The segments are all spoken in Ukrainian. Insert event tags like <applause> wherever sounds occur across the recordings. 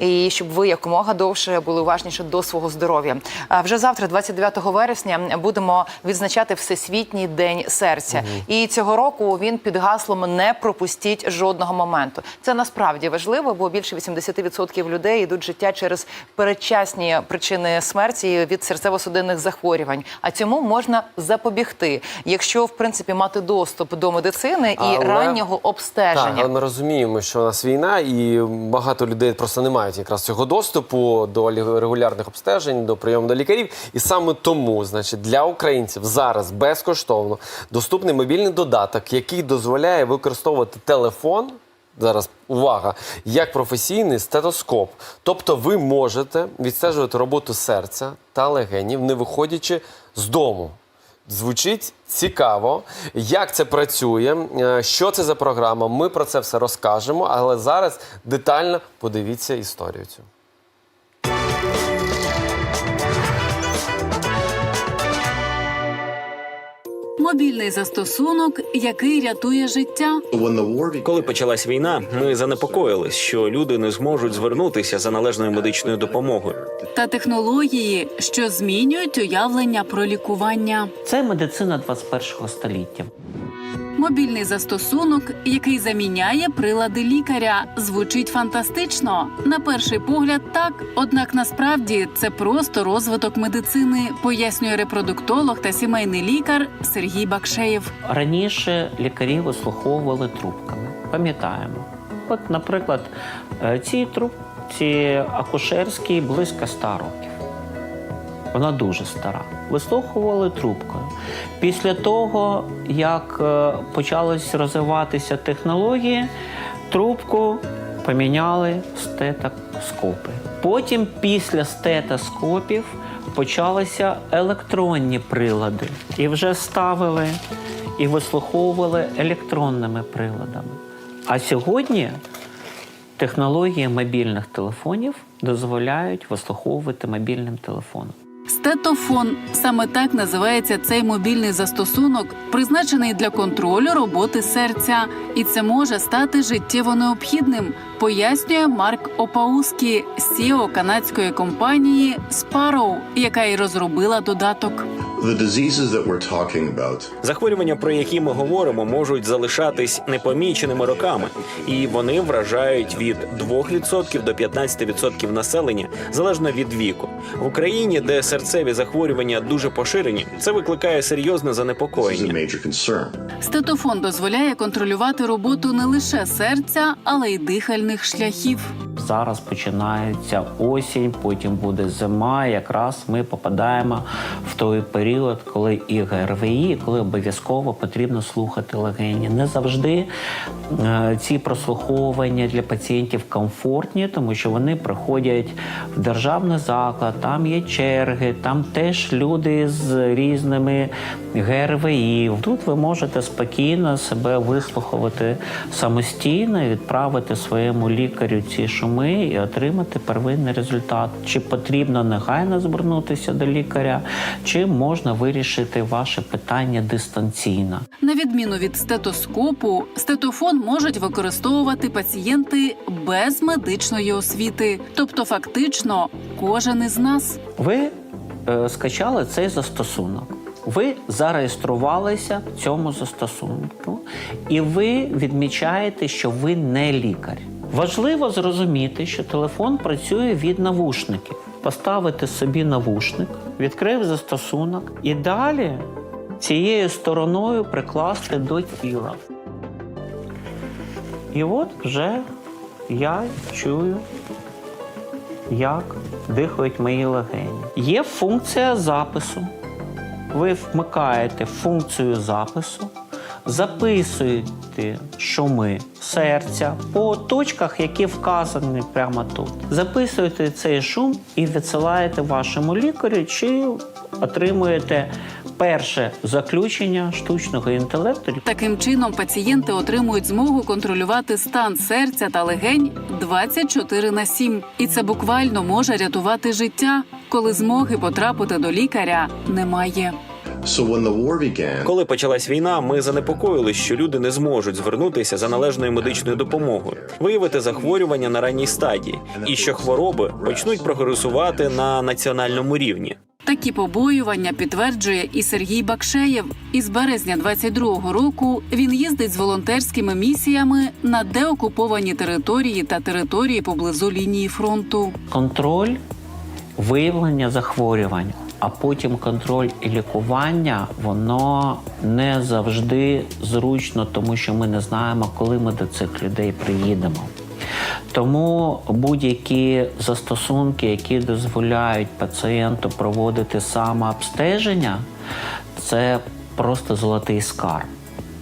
і щоб ви якомога довше були уважніші до свого здоров'я. А вже завтра, 29 вересня, будемо відзначати Всесвітній день серця. І цього року він під гаслом не пропустіть жодного моменту. Це насправді важливо, бо більше 80% людей йдуть життя через передчасні причини смерті від серцево-судинних захворювань. А цьому можна запобігти, якщо в принципі мати доступ до медицини і Але- раннього обстеження. Так, але ми розуміємо, що у нас війна, і багато людей просто не мають якраз цього доступу до регулярних обстежень, до прийому до лікарів. І саме тому, значить, для українців зараз безкоштовно доступний мобільний додаток, який дозволяє використовувати телефон. Зараз увага, як професійний стетоскоп. Тобто ви можете відстежувати роботу серця та легенів, не виходячи з дому. Звучить цікаво, як це працює, е, що це за програма. Ми про це все розкажемо, але зараз детально подивіться історію цю. Мобільний застосунок, який рятує життя. Коли почалась війна, ми занепокоїлись, що люди не зможуть звернутися за належною медичною допомогою. та технології, що змінюють уявлення про лікування. Це медицина 21 століття. Мобільний застосунок, який заміняє прилади лікаря, звучить фантастично. На перший погляд, так однак насправді це просто розвиток медицини, пояснює репродуктолог та сімейний лікар Сергій Бакшеєв. Раніше лікарі вислуховували трубками. Пам'ятаємо. От, наприклад, е, цій трубці акушерській близько 100 років. Вона дуже стара. Вислуховували трубкою. Після того, як е, почались розвиватися технології, трубку поміняли стетоскопи. Потім, після стетоскопів, почалися електронні прилади. І вже ставили і вислуховували електронними приладами. А сьогодні технології мобільних телефонів дозволяють вислуховувати мобільним телефоном. Стетофон саме так називається цей мобільний застосунок, призначений для контролю роботи серця, і це може стати життєво необхідним, пояснює Марк Опаускі, сіо канадської компанії Sparrow, яка й розробила додаток. The diseases that we're talking about Захворювання, про які ми говоримо, можуть залишатись непоміченими роками, і вони вражають від 2% до 15% населення залежно від віку. В Україні, де серцеві захворювання дуже поширені, це викликає серйозне занепокоєння. Стетофон дозволяє контролювати роботу не лише серця, але й дихальних шляхів. Зараз починається осінь, потім буде зима. Якраз ми попадаємо в той період, коли і ГРВІ, коли обов'язково потрібно слухати легені. Не завжди е, ці прослуховування для пацієнтів комфортні, тому що вони приходять в державний заклад, там є черги, там теж люди з різними ГРВІ. Тут ви можете спокійно себе вислухувати самостійно, і відправити своєму лікарю ці шуми і отримати первинний результат. Чи потрібно негайно звернутися до лікаря, чи можна вирішити ваше питання дистанційно. На відміну від стетоскопу, стетофон можуть використовувати пацієнти без медичної освіти, тобто фактично кожен із нас. Ви е, скачали цей застосунок. Ви зареєструвалися в цьому застосунку, і ви відмічаєте, що ви не лікар. Важливо зрозуміти, що телефон працює від навушників. Поставити собі навушник, відкрив застосунок і далі цією стороною прикласти до тіла. І от вже я чую як дихають мої легені. Є функція запису. Ви вмикаєте функцію запису, записуєте шуми серця по точках, які вказані прямо тут. Записуєте цей шум і відсилаєте вашому лікарю, чи отримуєте перше заключення штучного інтелекту. Таким чином пацієнти отримують змогу контролювати стан серця та легень 24 на 7. І це буквально може рятувати життя, коли змоги потрапити до лікаря немає. So when the war began, Коли почалась війна, ми занепокоїли, що люди не зможуть звернутися за належною медичною допомогою, виявити захворювання на ранній стадії, і що хвороби почнуть прогресувати на національному рівні. Такі побоювання підтверджує і Сергій Бакшеєв. Із березня 22-го року він їздить з волонтерськими місіями на деокуповані території та території поблизу лінії фронту. Контроль виявлення захворювань, а потім контроль і лікування, воно не завжди зручно, тому що ми не знаємо, коли ми до цих людей приїдемо. Тому будь-які застосунки, які дозволяють пацієнту проводити самообстеження, це просто золотий скарб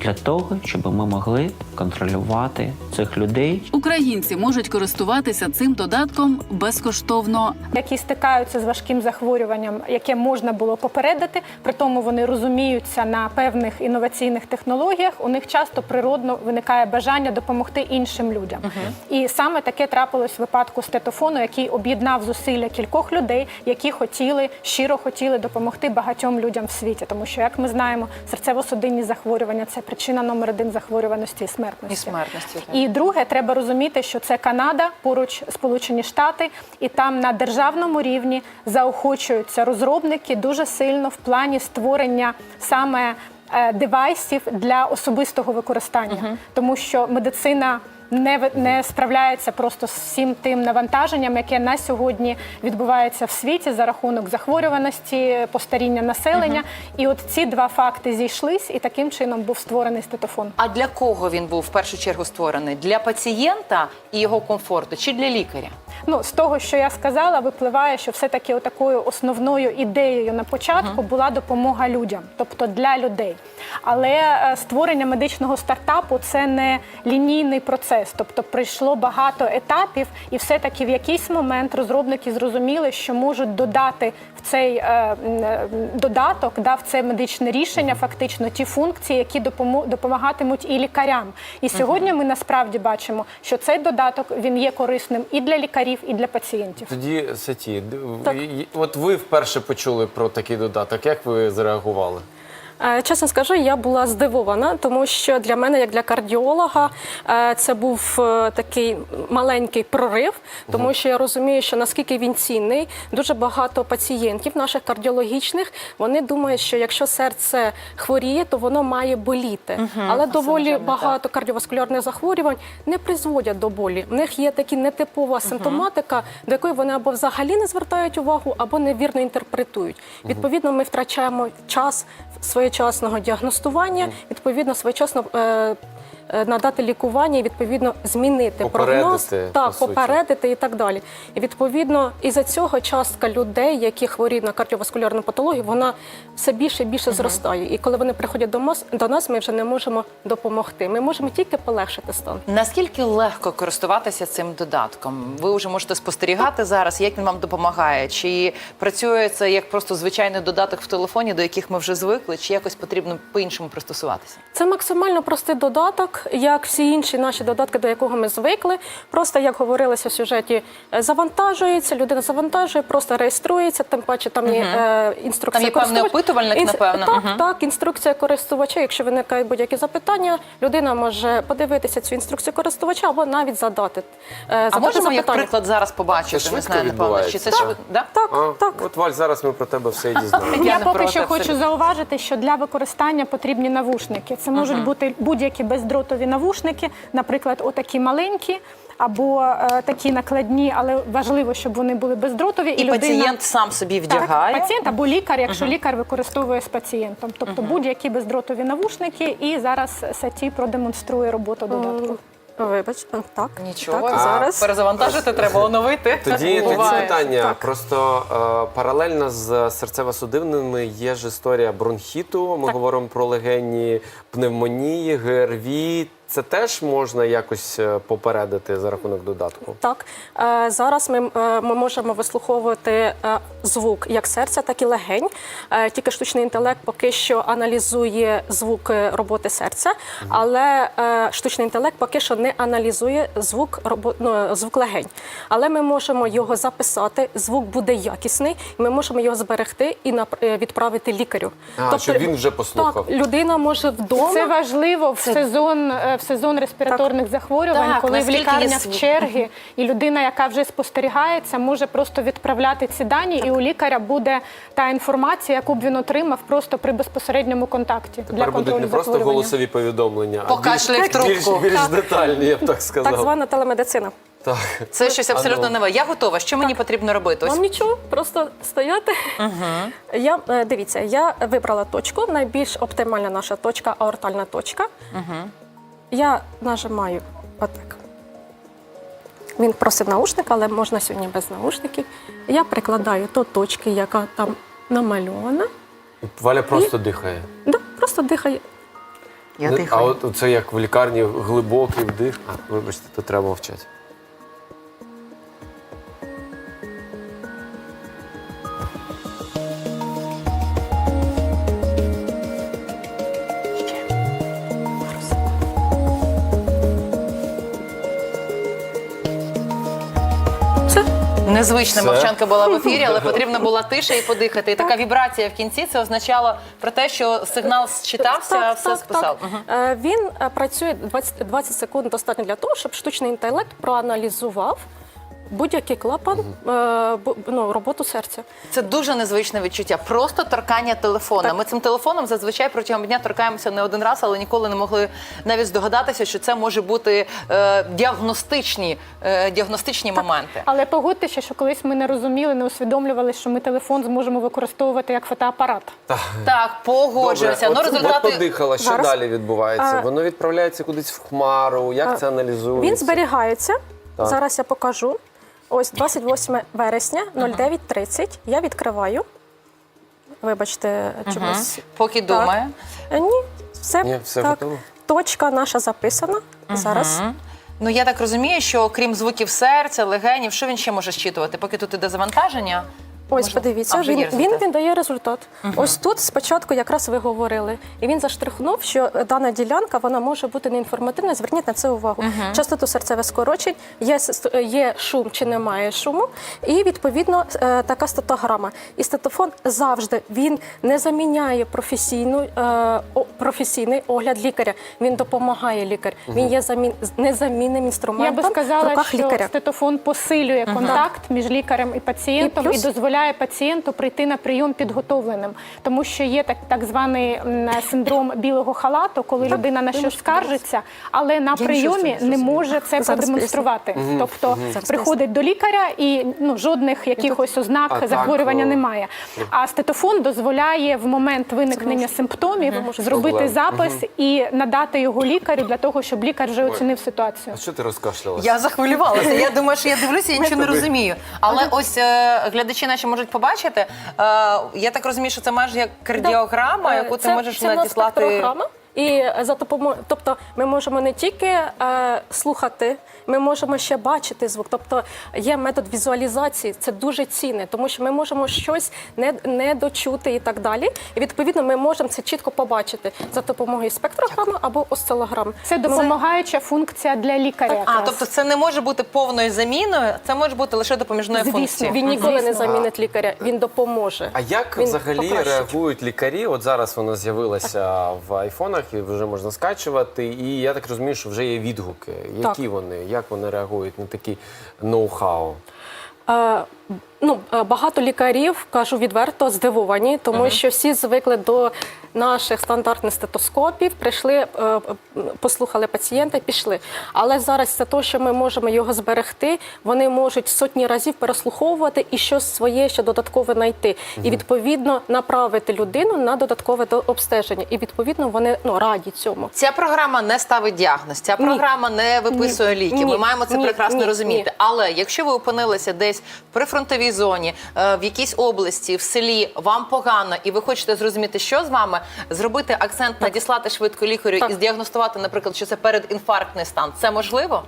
для того, щоб ми могли контролювати цих людей Українці можуть користуватися цим додатком безкоштовно. які стикаються з важким захворюванням, яке можна було попередити. При тому вони розуміються на певних інноваційних технологіях. У них часто природно виникає бажання допомогти іншим людям. І саме таке трапилось в випадку стетофону, який об'єднав зусилля кількох людей, які хотіли щиро хотіли допомогти багатьом людям в світі. Тому що, як ми знаємо, серцево-судинні захворювання це причина номер один захворюваності і смертності. І смертності, так. І друге, треба розуміти, що це Канада, поруч Сполучені Штати, і там на державному рівні заохочуються розробники дуже сильно в плані створення саме е, девайсів для особистого використання, тому що медицина. Не не справляється просто з всім тим навантаженням, яке на сьогодні відбувається в світі за рахунок захворюваності, постаріння населення. І от ці два факти зійшлись, і таким чином був створений стетофон. А для кого він був в першу чергу створений? Для пацієнта і його комфорту чи для лікаря? Ну, з того, що я сказала, випливає, що все-таки такою основною ідеєю на початку була допомога людям, тобто для людей. Але е, створення медичного стартапу це не лінійний процес, тобто прийшло багато етапів, і все-таки в якийсь момент розробники зрозуміли, що можуть додати в цей е, е, додаток, да, в це медичне рішення, фактично ті функції, які допомагатимуть і лікарям. І сьогодні ми насправді бачимо, що цей додаток він є корисним і для лікарів, і для пацієнтів. Тоді Саті, Так. от ви вперше почули про такий додаток. Як ви зреагували? Е, Чесно скажу, я була здивована, тому що для мене, як для кардіолога, е, це був е, такий маленький прорив, тому що я розумію, що наскільки він цінний, дуже багато пацієнтів наших кардіологічних вони думають, що якщо серце хворіє, то воно має боліти. Але доволі багато кардіоваскулярних захворювань не призводять до болі. В них є такі нетипова симптоматика, до якої вони або взагалі не звертають увагу, або невірно інтерпретують. Відповідно, ми втрачаємо час своєчасного діагностування, відповідно, своєчасно. Е, Надати лікування і відповідно змінити Попередити, прогноз, по так суті. попередити і так далі. І відповідно, із за цього частка людей, які хворіють на кардіоваскулярну патологію, вона все більше і більше зростає. І коли вони приходять до нас, до нас, ми вже не можемо допомогти. Ми можемо тільки полегшити стан. Наскільки легко користуватися цим додатком? Ви вже можете спостерігати зараз, як він вам допомагає? Чи працює це як просто звичайний додаток в телефоні, до яких ми вже звикли, чи якось потрібно по-іншому пристосуватися? Це максимально простий додаток, як всі інші наші додатки, до якого ми звикли. Просто як говорилося в сюжеті, е, завантажується, людина завантажує, просто реєструється. Тим паче там є е, інструкція. Там є певний опитувальник, Інс- напевно. Так, Мгм. так, інструкція користувача. Якщо виникають будь-які запитання, людина може подивитися цю інструкцію користувача або навіть задати. е, А задати можемо, як приклад, зараз побачити? Це Не швидко знаю, напевно, чи це відбувається? швидко? Да? Так, А, так. От Валь, зараз ми про тебе все і дізнаємося. Я, поки що хочу зауважити, що для використання потрібні навушники. Це можуть бути будь-які бездротові навушники, наприклад, отакі маленькі. Або е, такі накладні, але важливо, щоб вони були бездротові. І пацієнт сам собі вдягає. Так, пацієнт або лікар, якщо лікар використовує з пацієнтом. Тобто будь-які бездротові навушники. І зараз Саті продемонструє роботу додатку. Вибач, так. Нічого, Так, зараз. перезавантажити треба, оновити. Тоді, тоді Буває. питання. Так. Просто е, паралельно з серцево-судинними є ж історія бронхіту. Ми говоримо про легені пневмонії, ГРВІ. Це теж можна якось е, попередити за рахунок додатку. Так, е, зараз ми, е, ми можемо вислуховувати звук як серця, так і легень. Тільки штучний інтелект поки що аналізує звук роботи серця, але штучний інтелект поки що не аналізує звук робо- ну, звук легень. Але ми можемо його записати, звук буде якісний, і ми можемо його зберегти і відправити лікарю. А, щоб він вже послухав. Так, людина може вдома. Це важливо в сезон в сезон респіраторних захворювань, Так, коли в наскільки є лікарнях черги, і людина, яка вже спостерігається, може просто відправляти ці дані, і у лікаря буде та інформація, яку б він отримав просто при безпосередньому контакті для Тепер будуть контролю не просто голосові повідомлення, а більш, більш, більш детальні, я б так сказав. Так звана телемедицина. Так. Це щось абсолютно Ану. нове. Я готова. Що мені потрібно робити? Ось Вам нічого, просто стояти. Я е, дивіться, я вибрала точку. Найбільш оптимальна наша точка, аортальна точка. Я нажимаю отак. Він просив наушник, але можна сьогодні без наушників. Я прикладаю до точки, яка там намальована. Валя просто дихає. Да, просто дихає. я Не- дихаю. А от це як в лікарні глибокий вдих. А, вибачте, то треба мовчати. Незвична Все. мовчанка була в ефірі, але <laughs> потрібна була тиша і подихати. І така вібрація в кінці це означало про те, що сигнал считався, все списав. Е, Він е, працює 20, 20 секунд достатньо для того, щоб штучний інтелект проаналізував будь-який клапан е, бу- ну, роботу серця. Це дуже незвичне відчуття. Просто торкання телефона. Ми цим телефоном зазвичай протягом дня торкаємося не один раз, але ніколи не могли навіть здогадатися, що це може бути е, діагностичні, е, діагностичні моменти. Але погодьтеся, що колись ми не розуміли, не усвідомлювали, що ми телефон зможемо використовувати як фотоапарат. Так, погоджуюся. Ну от, результати подихала, що Зараз. далі відбувається? А- Воно відправляється кудись в хмару. Як А, це аналізується? Він зберігається. Так. Зараз я покажу. Ось 28 вересня, 09.30. Я відкриваю. Вибачте, чомусь. поки Так. думає. Е, Ні, все, Ні, все так. готово? Точка наша записана. Зараз. Ну я так розумію, що крім звуків серця, легенів, що він ще може щитувати? Поки тут іде завантаження. Ось, Можна- подивіться, А, вже є він, він результат. віддає результат. Ось тут спочатку якраз ви говорили, і він заштрихнув, що дана ділянка вона може бути неінформативна. Зверніть на це увагу. Частоту серцевих скорочень, є, с- є шум чи немає шуму, і відповідно е, така статограма. І статофон завжди він не заміняє професійну, е, о- професійний огляд лікаря. Він допомагає лікар. Він є замін, незамінним Я інструментом би в сказала, руках що лікаря. стетофон посилює контакт між лікарем і пацієнтом І і, плюс- дозволяє пацієнту прийти на прийом підготовленим, тому що є так, так званий синдром білого халату, коли людина на щось скаржиться, але на прийомі не може це Зараз продемонструвати. Тобто Зараз приходить до лікаря і ну жодних якихось ознак А захворювання немає. А стетофон дозволяє в момент виникнення симптомів зробити Проблем. запис і надати його лікарю для того, щоб лікар вже оцінив ситуацію. А що ти розкашлялася? Я захвилювалася. Я думаю, що я дивлюся, я нічого не розумію. Але ось е, глядачі наші можуть побачити. Е, я так розумію, що це майже як кардіограма, яку ти можеш це надіслати. спектрограма. І за допомогою, тобто ми можемо не тільки е, слухати, ми можемо ще бачити звук. Тобто є метод візуалізації, це дуже цінне, тому що ми можемо щось не, не дочути і так далі. І відповідно ми можемо це чітко побачити за допомогою спектрограми або осцилограм. Це допомагаюча функція для лікаря. А, тобто це не може бути повною заміною, це може бути лише допоміжною Звісно. функцією. Він ніколи не Звісно. замінить лікаря, він допоможе. А як Він взагалі покращить. реагують лікарі? От зараз вона з'явилася в айфонах і вже можна скачувати. І я так розумію, що вже є відгуки. Які Так. вони? Як вони реагують на такі ноу-хау? Е, Ну, е, багато лікарів, кажу відверто, здивовані, тому що всі звикли до наших стандартних стетоскопів, прийшли, е, е, послухали пацієнта пішли. Але зараз це те, що ми можемо його зберегти, вони можуть сотні разів переслуховувати і щось своє ще додаткове знайти. І відповідно направити людину на додаткове до- обстеження. І відповідно вони ну, раді цьому. Ця програма не ставить діагноз, ця програма не виписує Ні. ліки. Ми маємо це Ні. прекрасно Ні. розуміти. Ні. Але якщо ви опинилися десь в прифронтовій прифронтовій зоні, е, в якійсь області, в селі вам погано, і ви хочете зрозуміти, що з вами, зробити акцент, надіслати швидко лікарю і здіагностувати, наприклад, що це передінфарктний стан. Це можливо?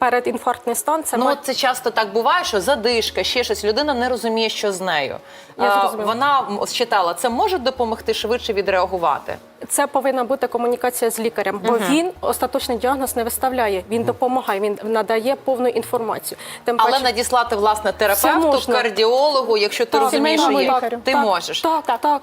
Передінфарктний стан це Ну ма- от це часто так буває, що задишка, ще щось. Людина не розуміє, що з нею. Я. Вона считала, це може допомогти швидше відреагувати. це повинна бути комунікація з лікарем, бо він остаточний діагноз не виставляє. Він допомагає, він надає повну інформацію. Тим Але паче- надіслати власне терапевту, кардіологу, якщо ти Так, розумієш, що є, ти Так, можеш. Так, так. так.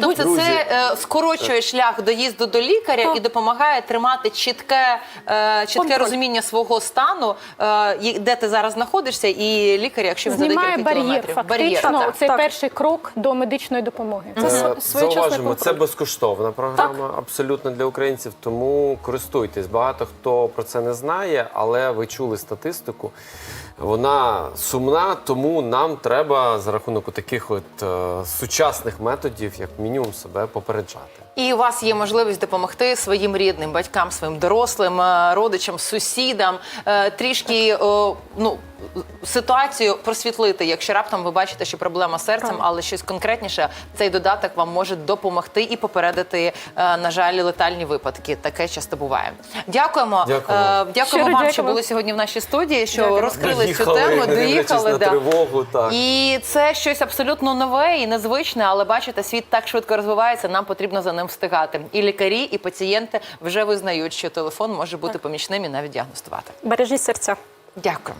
Тобто Друзі. це е, скорочує шлях доїзду до лікаря Так. і допомагає тримати чітке, е, чітке Контроль. розуміння свого стану, е, і- де ти зараз знаходишся, і лікар, якщо він за Знімає декілька бар'єр, кілометрів. фактично, так. цей так. перший крок до медичної допомоги. Це Е, своєчасний Зауважимо, це безкоштовна програма, абсолютно для українців. Тому користуйтесь. Багато хто про це не знає, але ви чули статистику. Вона сумна, тому нам треба за рахунок таких от е, сучасних методів, як мінімум, себе попереджати. І у вас є можливість допомогти своїм рідним, батькам, своїм дорослим, е, родичам, сусідам е, трішки ну. Ситуацію просвітлити, якщо раптом ви бачите, що проблема з серцем, але щось конкретніше, цей додаток вам може допомогти і попередити, е, на жаль, летальні випадки. Таке часто буває. Дякуємо. Дякуємо. Е, Дякуємо Щиро вам, що були сьогодні в нашій студії, що Дякуємо. розкрили цю тему, доїхали. на да. тривогу, так. І це щось абсолютно нове і незвичне, але бачите, світ так швидко розвивається. Нам потрібно за ним нам встигати. І лікарі, і пацієнти вже визнають, що телефон може бути помічним і навіть діагностувати. Бережіть серця. Дякую.